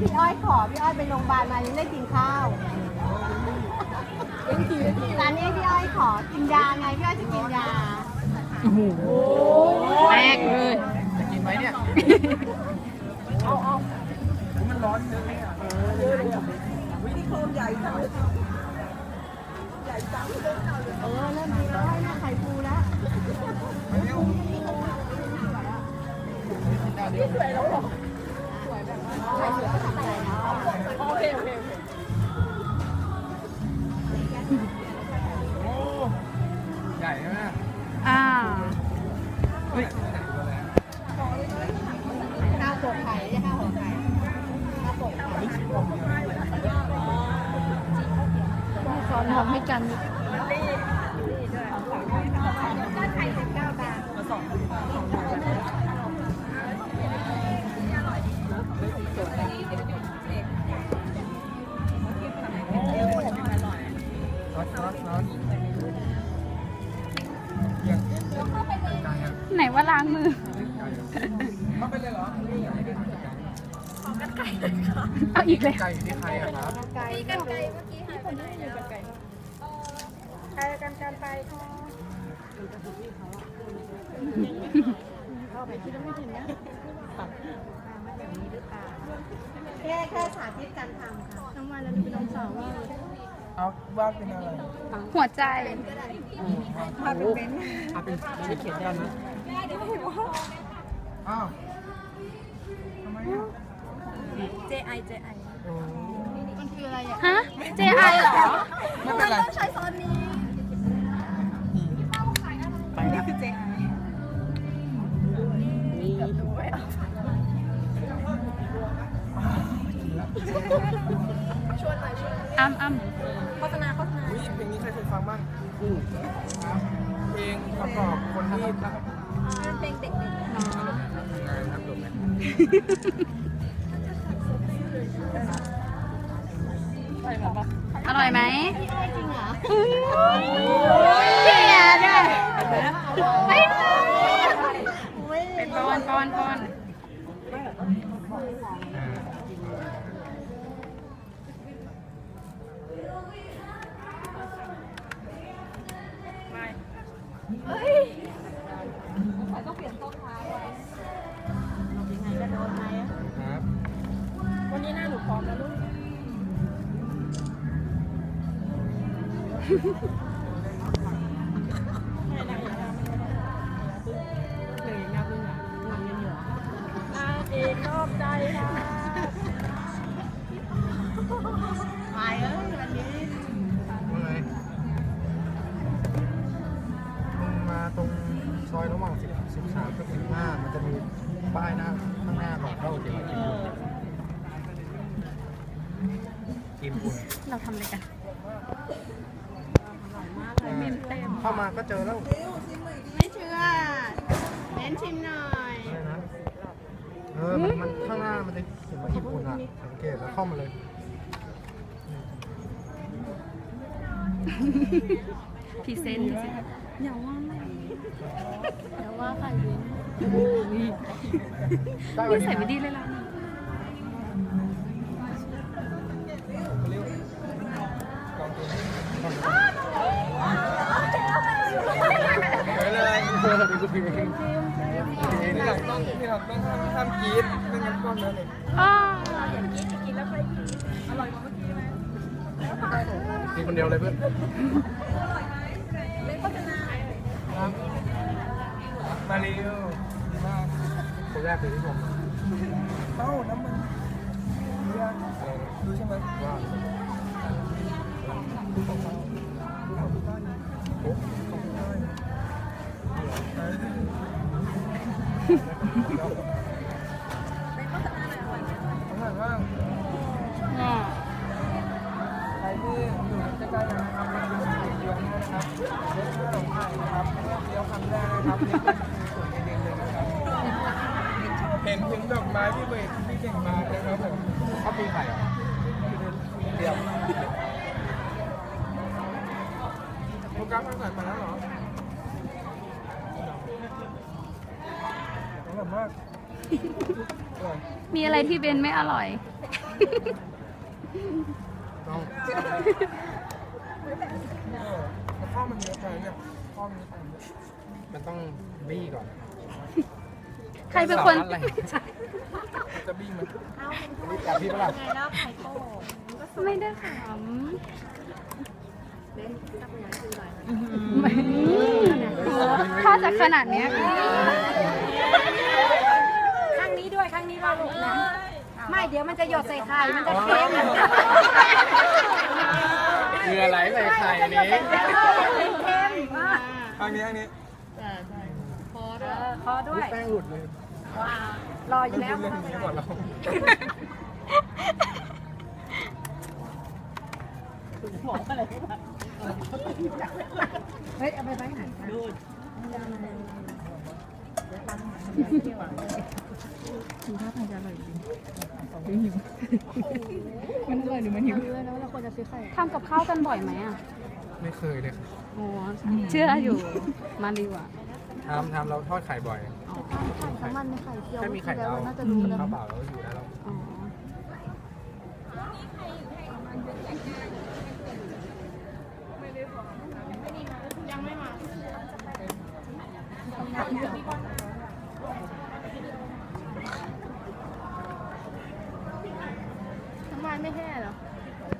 พี่อ้อยขอ พี่อ้อยไปโรงพยาบาลมายังได้กินข้าวร้านนี้พี่อ้อยขอกินยาไงพี่อ้อยจะกินยา แตกเลยจะกินไหมเนี่ยเอาเอามันร้อนเลยอะไหมอะเออเริ่มดีแล้วอ้หน้าไข่ปูแล้วโญ่ใช่ไหมอ่าเฮ้ยข้าวโขกไข่ใช่ข้าวหัวไข่ข้าวโขกไข่สอนทำให้กันไข่สิบเก้าบาทร้อน ไหนว่าล้างมือเข้าไปเลยเหรอเอาอีกเลยไก่อยู่ที่ใครอะครับไก่กันไก่เมื่อกี้หายไปไหนแล้วไก่ไก่กันกันไปค่ะแค่แค่สาธิตการทำค่ะน้ำมันแล้วเป็นน้องสาวว่าเอาวาดเป็นอะไรหัวใจพาเป็นเบนเอาเป็นไม่เขียนกันนะ อ้าวทำไมอะเจไอเจไอโอ้มันคืออะไรอะฮะ JI เหรอ ไม่เป็นไร ต้องใช้ซอสนี้ไปแล้วคือเจไออ้ำอ้ำโฆษณาโฆษณา อุ๊ยเพลงนี้ใครเคยฟังบ้างเพลงประกอบคนที่รัก เพลงเด็กงานทำถูกไหมอร่อยไหมๆพี่อ้อยจริงเหรอเขียนอะไม่อุ้ยไปปอนปอนปอน ตรงซอยระหว่าง10 13กับ15มันจะมีป้ายหน้าข้างหน้าบอกเข้าเดี๋ยวกินบุญเราทำอะไรกัน เข้ามาก็เจอแล้ว ไม่เชื่อเน้นชิมหน่อยอะไรนะเออ มันมันข้างหน้ามันจะเขียนว่าญี่ปุ่นอะ สังเกตแล้วเข้ามาเลย พรีเซนต์สิอย่าว่าไม่แต่ว่าใครเว้นได้วันี่นใส่นี้ไม่นะ ดีเลยล่ะ ลองดูนะลองดูนะไปเลยเออดูเพลง นี่หลังต้องนี่หลังต้องห้ามห้ามกรี๊ดไม่งั้นกล้องเยอะเลยอ้อกินคนเดียวเลยเพื่อนมาเร็วมากคนแรกเลยที่ผมเอ้าน้ำมันดูใช่ไหมว่า เห็นถึงดอกไม้ที่เวทที่เก่งมากนะครับผมชอบปีไข่เหรอเดี๋ยวโปรแกรมมันใส่มาแล้วเหรออร่อยมากมีอะไรที่เบนไม่อร่อยต้อง แต่ข้าวมันเยอะไปเนี่ยข้าวมันเยอะไปมันต้องบี้ก่อน ใครเป็นคน สอนอะไรจะบี้มันจับพี่ปะล่ะไม่ได้ขำถ้าจะขนาดเนี้ยข้างนี้ด้วยข้างนี้ด้วยลูกนะ ไม่เดี๋ยวมันจะหยดใส่ไข่มันจะเค็ม เกลือไหลใส่ไข่อันนี้เค็มอันนี้อันนี้คอด้วยแป้งหลุดเลยรออยู่แล้วเรื่องนี้ก่อนเราเฮ้ยเอาไปไว้ไหนดู ดูท่าทางจะอร่อยจริงดูหิวมันอร่อยหรือมันหิวทำกับข้าวกันบ่อยไหมอะ ไม่เคยเลยโอ้เชื่ออยู่ มาดีกว่าทำทำเราทอดไข่บ่อยไข่มันไม่ไข่เจียวแค่มีไข่ดาน่าจะรู้แล้วเราวเปล่าเราอยู่แล้วอ๋อ